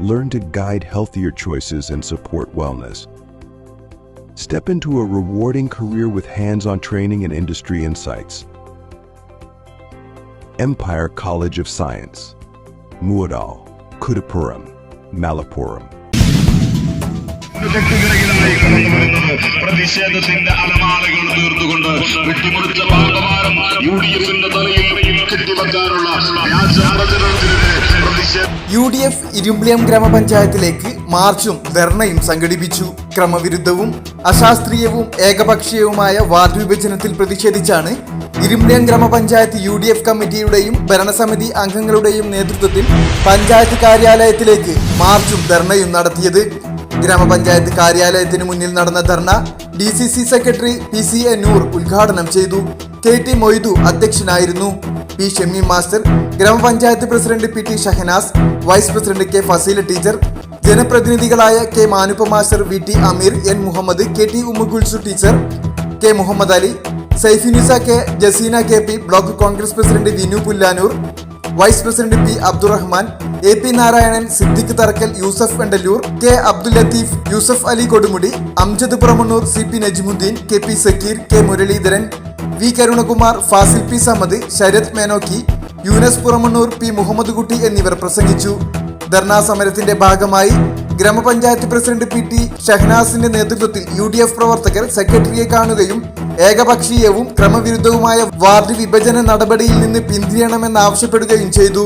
Learn to guide healthier choices and support wellness. Step into a rewarding career with hands on training and industry insights. Empire College of Science, Muadal, Kudapuram, Malappuram. കെട്ടുകിടയിലായി കടന്നു വരുന്നത് പ്രതിഷേധത്തിന്റെ അലമാലകൾ തീർത്തുകൊണ്ട് വെട്ടിമുറിച്ച ഭാഗമാനം U D എഫിന്റെ തലയിൽ കെട്ടിവെക്കാനുള്ള വ്യാജ പ്രചരണത്തിനെതിരെ പ്രതിഷേധ U D F Irimbiliyam ഗ്രാമപഞ്ചായത്തിലേക്ക് മാർച്ചും ധർണയും സംഘടിപ്പിച്ചു. ക്രമവിരുദ്ധവും അശാസ്ത്രീയവും ഏകപക്ഷീയവുമായ വാർഡ് വിഭജനത്തിൽ പ്രതിഷേധിച്ചാണ് ഇരുമ്പിളിയം ഗ്രാമപഞ്ചായത്ത് യു ഡി എഫ് കമ്മിറ്റിയുടെയും ഭരണസമിതി അംഗങ്ങളുടെയും നേതൃത്വത്തിൽ പഞ്ചായത്ത് കാര്യാലയത്തിലേക്ക് മാർച്ചും ധർണയും നടത്തിയത്. ഗ്രാമപഞ്ചായത്ത് കാര്യാലയത്തിന് മുന്നിൽ നടന്ന ധർണ D C C secretary P C A Noor ഉദ്ഘാടനം ചെയ്തു. കെ ടി മൊയ്തു അധ്യക്ഷനായിരുന്നു. പി ഷെമ്മി മാസ്റ്റർ ഗ്രാമപഞ്ചായത്ത് president P T Shahanas vice president K Faseela teacher ജനപ്രതിനിധികളായ K Manuppa master V T Ameer N Muhammad K T Ummugulsu teacher K Muhammad Ali Saifinisa K Jaseena K P block Congress president Vinu Pullanur vice president P Abdurahman A P Narayanan Siddique Tharakkal Yusuf Vendallur K Abdul Latheef Yusuf Ali Kodumudi Amjad Pramanur C P Najmuddin K P Sakeer K Muraleedharan V Karunakumar Fasil P Samad Sarath Menokki Younus Puramannur P Muhammad Kutty എന്നിവർ പ്രസംഗിച്ചു. ധർണാ സമരത്തിന്റെ ഭാഗമായി ഗ്രാമപഞ്ചായത്ത് president P T ഷഹ്നാസിന്റെ നേതൃത്വത്തിൽ U D F പ്രവർത്തകർ സെക്രട്ടറിയെ കാണുകയും ഏകപക്ഷീയവും ക്രമവിരുദ്ധവുമായ ward വിഭജന നടപടിയിൽ നിന്ന് പിന്തിരിയണമെന്നാവശ്യപ്പെടുകയും ചെയ്തു.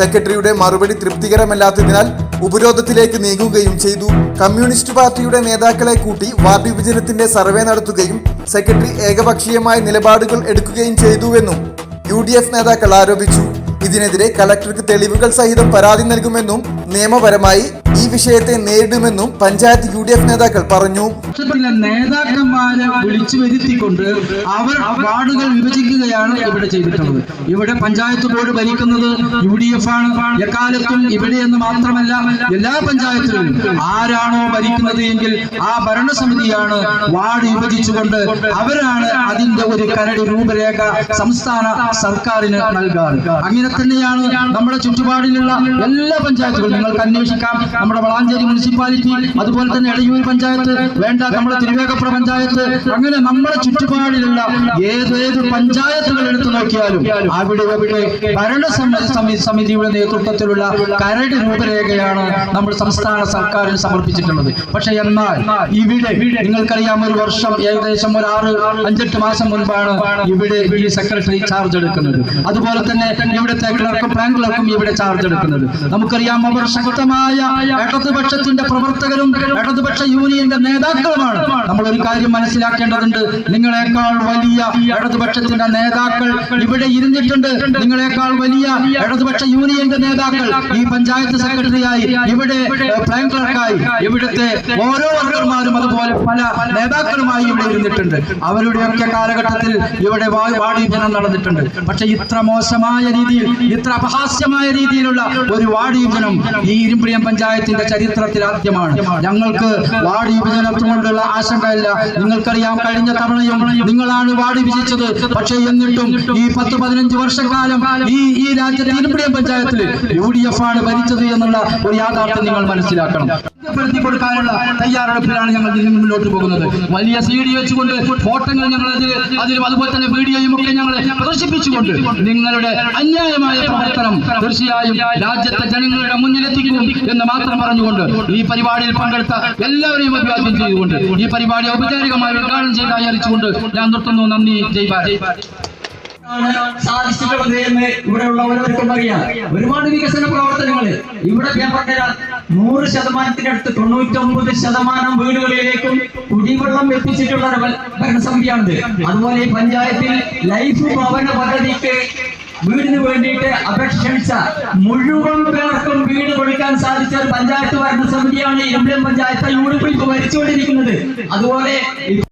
സെക്രട്ടറിയുടെ മറുപടി തൃപ്തികരമല്ലാത്തതിനാൽ ഉപരോധത്തിലേക്ക് നീങ്ങുകയും ചെയ്തു. കമ്മ്യൂണിസ്റ്റ് പാർട്ടിയുടെ നേതാക്കളെ കൂട്ടി വാർഡ് വിഭജനത്തിന്റെ സർവേ നടത്തുകയും സെക്രട്ടറി ഏകപക്ഷീയമായ നിലപാടുകൾ എടുക്കുകയും ചെയ്തുവെന്നും യു ഡി എഫ് നേതാക്കൾ ആരോപിച്ചു. ഇതിനെതിരെ കലക്ടർക്ക് തെളിവുകൾ സഹിതം പരാതി നൽകുമെന്നും നിയമപരമായി വിഷയത്തെ നേരിടുമെന്നും പഞ്ചായത്ത് യു ഡി എഫ് നേതാക്കൾ പറഞ്ഞു. നേതാക്കന്മാരെ വിളിച്ചു വരുത്തിക്കൊണ്ട് അവർ വാർഡുകൾ വിഭജിക്കുകയാണ് ഇവിടെ ചെയ്തിട്ടുള്ളത്. ഇവിടെ പഞ്ചായത്ത് ബോർഡ് ഭരിക്കുന്നത് യു ഡി എഫ് ആണ്. എക്കാലത്തും ഇവിടെ എന്ന് മാത്രമല്ല എല്ലാ പഞ്ചായത്തിലും ആരാണോ ഭരിക്കുന്നത് എങ്കിൽ ആ ഭരണസമിതിയാണ് വാർഡ് വിഭജിച്ചുകൊണ്ട് അവരാണ് അതിന്റെ ഒരു കരട് രൂപരേഖ സംസ്ഥാന സർക്കാരിന് നൽകാറ്. അങ്ങനെ തന്നെയാണ് നമ്മുടെ ചുറ്റുപാടിലുള്ള എല്ലാ പഞ്ചായത്തുകളും. നിങ്ങൾക്ക് അന്വേഷിക്കാം. നമ്മുടെ വളാഞ്ചേരി മുനിസിപ്പാലിറ്റി അതുപോലെ തന്നെ എടയൂർ പഞ്ചായത്ത് വേണ്ട നമ്മുടെ തിരുവേഗപ്പുറ പഞ്ചായത്ത് അങ്ങനെ നമ്മുടെ ചുറ്റുപാടിലുള്ള ഏതേത് പഞ്ചായത്തുകൾ എടുത്തു നോക്കിയാലും അവിടെയൊക്കെ ഭരണസമിതി ഭരണ സമിതിയുടെ നേതൃത്വത്തിലുള്ള കരട് രൂപരേഖയാണ് നമ്മൾ സംസ്ഥാന സർക്കാരിന് സമർപ്പിച്ചിട്ടുള്ളത്. പക്ഷെ എന്നാൽ ഇവിടെ നിങ്ങൾക്കറിയാം ഒരു വർഷം ഏകദേശം ഒരു ആറ് അഞ്ചെട്ട് മാസം മുൻപാണ് ഇവിടെ ഈ സെക്രട്ടറി ചാർജ് എടുക്കുന്നത്. അതുപോലെ തന്നെ ഇവിടുത്തെ ക്ലർക്കും പ്ലാൻ ക്ലർക്കും ഇവിടെ ചാർജ് എടുക്കുന്നത്. നമുക്കറിയാം അവർ ശക്തമായ ഇടതുപക്ഷത്തിന്റെ പ്രവർത്തകരും ഇടതുപക്ഷ യൂണിയന്റെ നേതാക്കളുമാണ്. നമ്മൾ ഒരു കാര്യം മനസ്സിലാക്കേണ്ടതുണ്ട്. നിങ്ങളെക്കാൾ വലിയ ഇടതുപക്ഷത്തിന്റെ നേതാക്കൾ ഇവിടെ ഇരുന്നിട്ടുണ്ട്. നിങ്ങളെക്കാൾ വലിയ ഇടതുപക്ഷ യൂണിയന്റെ നേതാക്കൾ ഈ പഞ്ചായത്ത് സെക്രട്ടറിയായി ഇവിടെ പ്രൈം ക്ലർക്കായി ഇവിടുത്തെ ഓരോ വർക്കർമാരും അതുപോലെ പല നേതാക്കളുമായി ഇവിടെ ഇരുന്നിട്ടുണ്ട്. അവരുടെയൊക്കെ കാലഘട്ടത്തിൽ ഇവിടെ വാടി വാടീഭനം നടന്നിട്ടുണ്ട്. പക്ഷെ ഇത്ര മോശമായ രീതിയിൽ ഇത്ര അപഹാസ്യമായ രീതിയിലുള്ള ഒരു വാടീഭനം ഈ ഇരുമ്പിളിയം പഞ്ചായത്തിന്റെ ചരിത്രത്തിൽ ആദ്യമാണ്. ഞങ്ങൾക്ക് വാർഡ് വിഭജനത്തിനോടുള്ള ആശങ്കയില്ല. നിങ്ങൾക്കറിയാം കഴിഞ്ഞ തവണയും നിങ്ങളാണ് വാർഡ് വിഭജിച്ചത് പക്ഷേ എന്നിട്ടും ഈ പത്ത് പതിനഞ്ച് വർഷക്കാലം ഈ ഈ രാജ്യത്തെ പഞ്ചായത്തിൽ യു ഡി എഫ് ആണ് ഭരിച്ചത് എന്നുള്ള ഒരു യാഥാർത്ഥ്യം നിങ്ങൾ മനസ്സിലാക്കണം. ബോധ്യപ്പെടുത്തി കൊടുക്കാനുള്ള തയ്യാറെടുപ്പിലാണ് ഞങ്ങൾ ഇതിന് മുന്നോട്ട് പോകുന്നത്. വലിയ സി ഡി വെച്ചുകൊണ്ട് ഫോട്ടോകൾ ഞങ്ങൾ അതിൽ അതിലും അതുപോലെ തന്നെ വീഡിയോയും ഒക്കെ ഞങ്ങൾ പ്രദർശിപ്പിച്ചുകൊണ്ട് നിങ്ങളുടെ അന്യായമായ പ്രവർത്തനം തീർച്ചയായും രാജ്യത്തെ ജനങ്ങളുടെ മുന്നിലെത്തിക്കും എന്ന് മാത്രം പറഞ്ഞുകൊണ്ട് ഈ പരിപാടിയിൽ പങ്കെടുത്ത എല്ലാവരെയും അഭിവാദ്യം ചെയ്തുകൊണ്ട് ഈ പരിപാടി ഔപചാരികമായി ഉദ്ഘാടനം ചെയ്ത് അറിയിച്ചുകൊണ്ട് ഞാൻ നിർത്തുന്നു. നന്ദി. ജയ് സാധിച്ചിട്ടുള്ളത് എന്ന് ഇവിടെയുള്ള ഓരോരുത്തർക്കും അറിയാം. ഒരുപാട് വികസന പ്രവർത്തനങ്ങൾ ഇവിടെ ഞാൻ പറഞ്ഞുതരാം നൂറ് ശതമാനത്തിനടുത്ത് തൊണ്ണൂറ്റൊമ്പത് ശതമാനം വീടുകളിലേക്കും കുടിവെള്ളം എത്തിച്ചിട്ടുള്ള ഭരണസമിതിയാണ് അതുപോലെ ഈ പഞ്ചായത്തിൽ ലൈഫ് ഭവന പദ്ധതിക്ക് വീടിന് വേണ്ടിയിട്ട് അപേക്ഷിച്ച മുഴുവൻ പേർക്കും വീട് കൊടുക്കാൻ സാധിച്ച പഞ്ചായത്ത് ഭരണസമിതിയാണ് സമിതിയാണ് ഇരുമ്പിളിയം പഞ്ചായത്ത്. യൂണിഫോം ഭരിച്ചുകൊണ്ടിരിക്കുന്നത്. അതുപോലെ